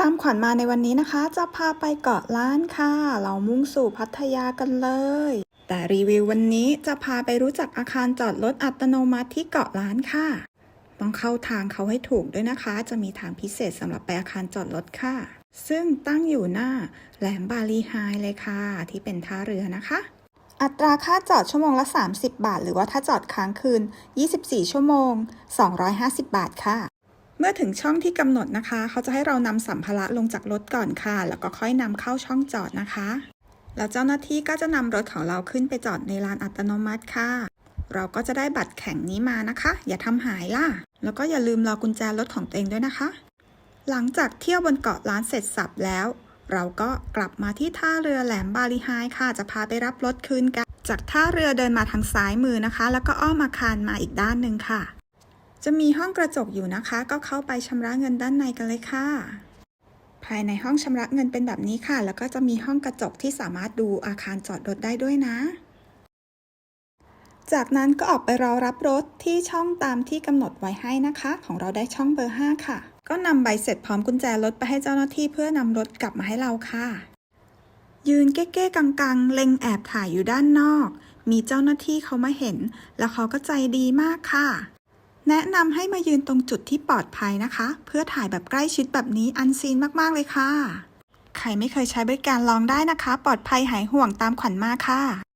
ตามขวัญมาในวันนี้นะคะ จะพาไปเกาะล้านค่ะ เรามุ่งสู่พัทยากันเลย แต่รีวิววันนี้จะพาไปรู้จักอาคารจอดรถอัตโนมัติที่เกาะล้านค่ะ ต้องเข้าทางเขาให้ถูกด้วยนะคะ จะมีทางพิเศษสำหรับไปอาคารจอดรถค่ะ ซึ่งตั้งอยู่หน้าแหลมบาลีไฮเลยค่ะ ที่เป็นท่าเรือนะคะ อัตราค่าจอดชั่วโมงละ 30 บาท หรือว่าถ้าจอดค้างคืน 24 ชั่วโมง 250 บาทค่ะ เมื่อถึงช่องที่กำหนดนะคะ เขาจะให้เรานำสัมภาระลงจากรถก่อนค่ะ แล้วก็ค่อยนำเข้าช่องจอดนะคะ แล้วเจ้าหน้าที่ก็จะนำรถของเราขึ้นไปจอดในลานอัตโนมัติค่ะ เราก็จะได้บัตรแข่งนี้มานะคะ อย่าทำหายล่ะ แล้วก็อย่าลืมรอกุญแจรถของตัวเองด้วยนะคะ หลังจากเที่ยวบนเกาะล้านเสร็จสับแล้ว เราก็กลับมาที่ท่าเรือแหลมบาลีไฮค่ะ จะพาไปรับรถคืนกัน จากท่าเรือเดินมาทางซ้ายมือนะคะ แล้วก็อ้อมอาคารมาอีกด้านหนึ่งค่ะ จะมีห้องกระจกอยู่นะคะ ก็เข้าไปชำระเงินด้านในกันเลยค่ะ ภายในห้องชำระเงินเป็นแบบนี้ค่ะ แล้วก็จะมีห้องกระจกที่สามารถดูอาคารจอดรถได้ด้วยนะ จากนั้นก็ออกไปรอรับรถที่ช่องตามที่กำหนดไว้ให้นะคะ ของเราได้ช่องเบอร์ 5 ค่ะ ก็นำใบเสร็จพร้อมกุญแจรถไปให้เจ้าหน้าที่เพื่อนำรถกลับมาให้เราค่ะ ยืนเก้ๆกังๆ เล็งแอบถ่ายอยู่ด้านนอก มีเจ้าหน้าที่เขามาเห็น แล้วเขาก็ใจดีมากค่ะ แนะนำให้มายืนตรงจุดที่ปลอดภัยนะคะ เพื่อถ่ายแบบใกล้ชิดแบบนี้อันซีนมากๆเลยค่ะ ใครไม่เคยใช้บริการลองได้นะคะ ปลอดภัยหายห่วงตามขวัญมาค่ะ